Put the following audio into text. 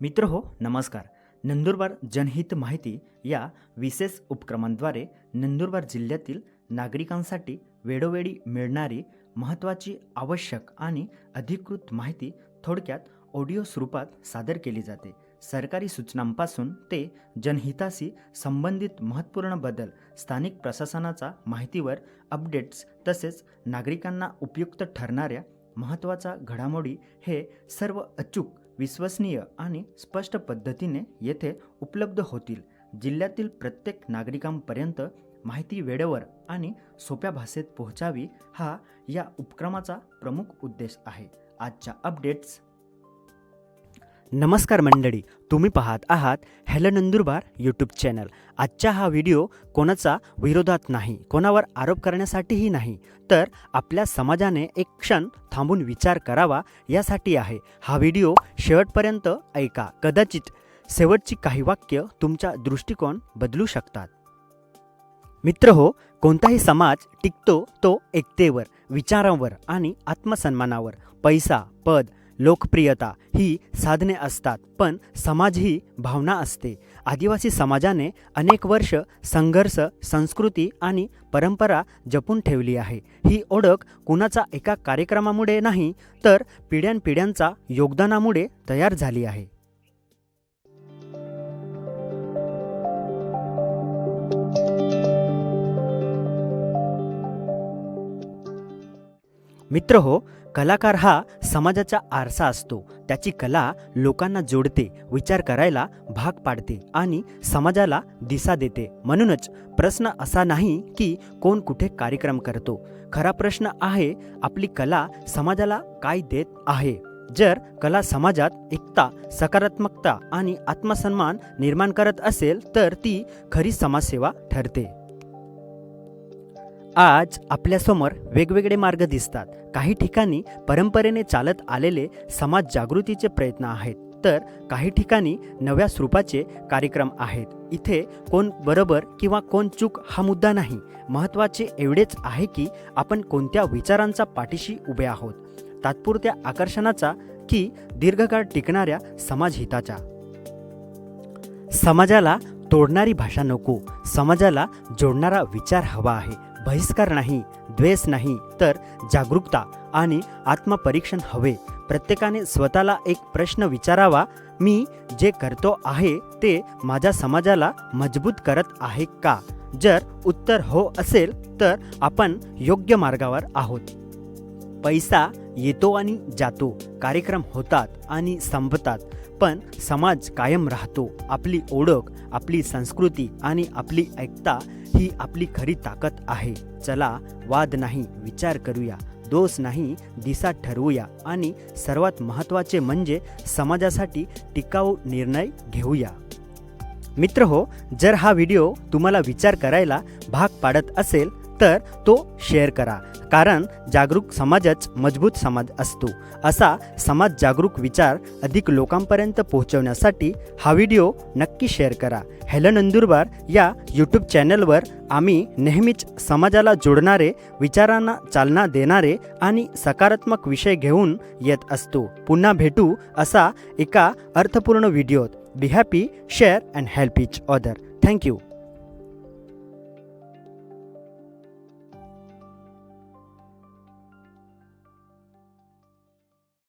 मित्र हो नमस्कार. नंदुरबार जनहित माहिती या विशेष उपक्रमांद्वारे नंदुरबार जिल्ह्यातील नागरिकांसाठी वेळोवेळी मिळणारी महत्त्वाची आवश्यक आणि अधिकृत माहिती थोडक्यात ऑडिओ स्वरूपात सादर केली जाते. सरकारी सूचनांपासून ते जनहिताशी संबंधित महत्त्वपूर्ण बदल स्थानिक प्रशासनाचा माहितीवर अपडेट्स तसेच नागरिकांना उपयुक्त ठरणाऱ्या महत्त्वाच्या घडामोडी हे सर्व अचूक विश्वसनीय आणि स्पष्ट पद्धतीने येथे उपलब्ध होतील. जिल्ह्यातील प्रत्येक नागरिकांपर्यंत माहिती वेळेवर आणि सोप्या भाषेत पोहोचावी हा या उपक्रमाचा प्रमुख उद्देश आहे. आजच्या अपडेट्स नमस्कार मंडळी तुम्ही पाहत आहात हॅलो नंदुरबार यूट्यूब चॅनल आजचा हा व्हिडिओ कोणाचा? विरोधात नाही कोणावर आरोप करण्यासाठीही नाही. तर आपल्या समाजाने एक क्षण थांबून विचार करावा यासाठी आहे. हा व्हिडिओ शेवटपर्यंत ऐका. कदाचित शेवटची काही वाक्य तुमचा दृष्टिकोन बदलू शकतात. मित्र हो कोणताही समाज टिकतो तो एकतेवर विचारांवर आणि आत्मसन्मानावर. पैसा पद लोकप्रियता ही साधने असतात पण समाज ही भावना असते. आदिवासी समाजाने अनेक वर्ष संघर्ष संस्कृती आणि परंपरा जपून ठेवली आहे. ही ओळख कुणाचा एका कार्यक्रमामुळे नाही तर पिढ्यानपिढ्यांचा योगदानामुळे तयार झाली आहे. मित्र हो कलाकार हा समाजाचा आरसा असतो. त्याची कला लोकांना जोडते विचार करायला भाग पाडते आणि समाजाला दिशा देते. म्हणूनच प्रश्न असा नाही की कोण कुठे कार्यक्रम करतो. खरा प्रश्न आहे आपली कला समाजाला काय देत आहे? जर कला समाजात एकता सकारात्मकता आणि आत्मसन्मान निर्माण करत असेल तर ती खरी समाजसेवा ठरते. आज आपल्यासमोर वेगवेगळे मार्ग दिसतात. काही ठिकाणी परंपरेने चालत आलेले समाज जागृतीचे प्रयत्न आहेत. तर काही ठिकाणी नव्या स्वरूपाचे कार्यक्रम आहेत. इथे कोण बरोबर किंवा कोण चूक हा मुद्दा नाही. महत्त्वाचे एवढेच आहे की आपण कोणत्या विचारांचा पाठीशी उभे आहोत. तात्पुरत्या आकर्षणाचा की दीर्घकाळ टिकणाऱ्या समाजहिताच्या समाजाला तोडणारी भाषा नको. समाजाला जोडणारा विचार हवा आहे. बहिष्कार नाही द्वेष नाही तर जागरूकता आणि आत्मपरीक्षण हवे. प्रत्येकाने स्वतःला एक प्रश्न विचारावा मी जे करतो आहे ते माझ्या समाजाला मजबूत करत आहे का? जर उत्तर हो असेल तर आपण योग्य मार्गावर आहोत. पैसा येतो आणि जातो कार्यक्रम होतात आणि संपतात पण समाज कायम राहतो. आपली ओळख आपली संस्कृती आणि आपली ऐकता ही आपली खरी ताकद आहे. चला वाद नाही विचार करूया दोष नाही दिशा ठरवूया आणि सर्वात महत्त्वाचे म्हणजे समाजासाठी टिकाऊ निर्णय घेऊया. मित्र हो जर हा व्हिडिओ तुम्हाला विचार करायला भाग पाडत असेल तर तो शेअर करा. कारण जागरूक समाजच मजबूत समाज असतो. असा समाज जागरूक विचार अधिक लोकांपर्यंत पोहोचवण्यासाठी हा व्हिडिओ नक्की शेअर करा. हॅलो नंदुरबार या यूट्यूब चॅनलवर आम्ही नेहमीच समाजाला जोडणारे विचारांना चालना देणारे आणि सकारात्मक विषय घेऊन येत असतो. पुन्हा भेटू असा एका अर्थपूर्ण व्हिडिओत. Be happy share and help each other thank you